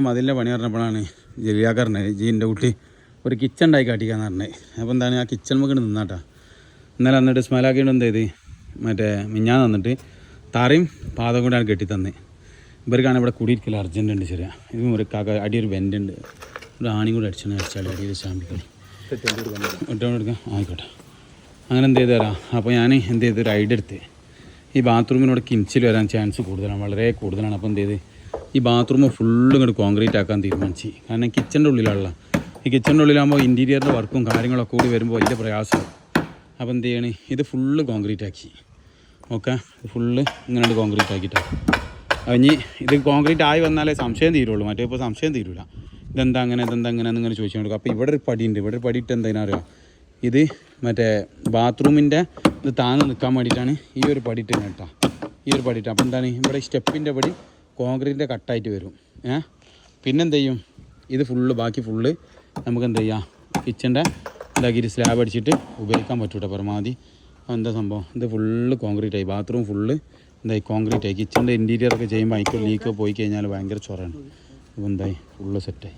മതിലിന്റെ പണി പറഞ്ഞപ്പോഴാണ് ജലിയാക്കാരനെ ജീന്റെ കുട്ടി ഒരു കിച്ചൺ ഉണ്ടായി കാട്ടിക്കാന്ന് പറഞ്ഞത്. അപ്പോൾ എന്താണ് ആ കിച്ചൺ നമുക്ക് നിന്നാട്ടാ. ഇന്നലെ വന്നിട്ട് സ്മെലാക്കിയിട്ട് എന്ത് ചെയ്ത് മറ്റേ മിഞ്ഞാൻ തന്നിട്ട് തറയും പാതം കൂടെയാണ് കെട്ടി ഇവർക്കാണ് ഇവിടെ കുടിയിരിക്കൽ അർജന്റ് ഉണ്ട് ശരിയാ ഇത് ഒരു കാക്ക അടിയൊരു ബെൻഡ് ഉണ്ട് ഒരു ആണി കൂടെ അടിച്ചാൽ അടിച്ചാൽ അടിയിൽ ചാമ്പിക്കളി ഇട്ടുകൊണ്ട് എടുക്കാം. ആയിക്കോട്ടെ. അങ്ങനെ എന്ത് ചെയ്ത് തരാം. അപ്പോൾ ഞാൻ എന്ത് ചെയ്ത് ഒരു ഐഡ് എടുത്ത്. ഈ ബാത്റൂമിനോട് കിഞ്ചിൽ വരാൻ ചാൻസ് കൂടുതലാണ് വളരെ കൂടുതലാണ്. അപ്പോൾ എന്ത് ചെയ്ത് ഈ ബാത്റൂം ഫുള്ള് ഇങ്ങോട്ട് കോൺക്രീറ്റ് ആക്കാൻ തീരുമാനിച്ചു. കാരണം കിച്ചന്റെ ഉള്ളിലാണല്ലോ ഈ കിച്ചന്റെ ഉള്ളിലാകുമ്പോൾ ഇന്റീരിയറിന്റെ വർക്കും കാര്യങ്ങളൊക്കെ കൂടി വരുമ്പോൾ വലിയ പ്രയാസം. അപ്പോൾ എന്ത് ചെയ്യണേ? ഇത് ഫുള്ള് കോൺക്രീറ്റ് ആക്കി. ഓക്കെ? ഫുള്ള് ഇങ്ങനെ കോൺക്രീറ്റ് ആക്കിയിട്ടാണ് ഇനി ഇത് കോൺക്രീറ്റ് ആയി വന്നാലേ സംശയം തീരുള്ളൂ. മറ്റേ ഇപ്പോൾ സംശയം തീരില്ല ഇതെന്താ അങ്ങനെ? ഇതെന്താ അങ്ങനെ? എന്നിങ്ങനെ കൊടുക്കും. അപ്പോൾ ഇവിടെ ഒരു പടിയുണ്ട്. ഇവിടെ ഒരു പടിയിട്ട് എന്താ അറിയാം? ഇത് മറ്റേ ബാത്റൂമിന്റെ ഇത് താന്ന് നിൽക്കാൻ വേണ്ടിയിട്ടാണ് ഈ ഒരു പടിയിട്ട് കേട്ടോ. ഈ ഒരു പടിയിട്ട് അപ്പോൾ എന്താണ്? ഇവിടെ സ്റ്റെപ്പിന്റെ പടി കോൺക്രീറ്റിന്റെ കട്ടായിട്ട് വരും. ഏ? പിന്നെന്ത് ചെയ്യും ഇത് ഫുള്ള് ബാക്കി ഫുള്ള് നമുക്ക് എന്ത് ചെയ്യാം കിച്ചന്റെ ലഗിരി സ്ലാബ് അടിച്ചിട്ട് ഉപയോഗിക്കാൻ പറ്റൂട്ടോ പരമാവധി. എന്താ സംഭവം? ഇത് ഫുള്ള് കോൺക്രീറ്റ് ആയി ബാത്റൂം ഫുള്ള് എന്തായി കോൺക്രീറ്റ് ആയി കിച്ചന്റെ ഇന്റീരിയർ ഒക്കെ ചെയ്യുമ്പോൾ അതിൽ ലീക്ക് പോയി കഴിഞ്ഞാൽ ഭയങ്കര ചൊറയാണ്. അപ്പോൾ എന്തായി? ഫുള്ള് സെറ്റായി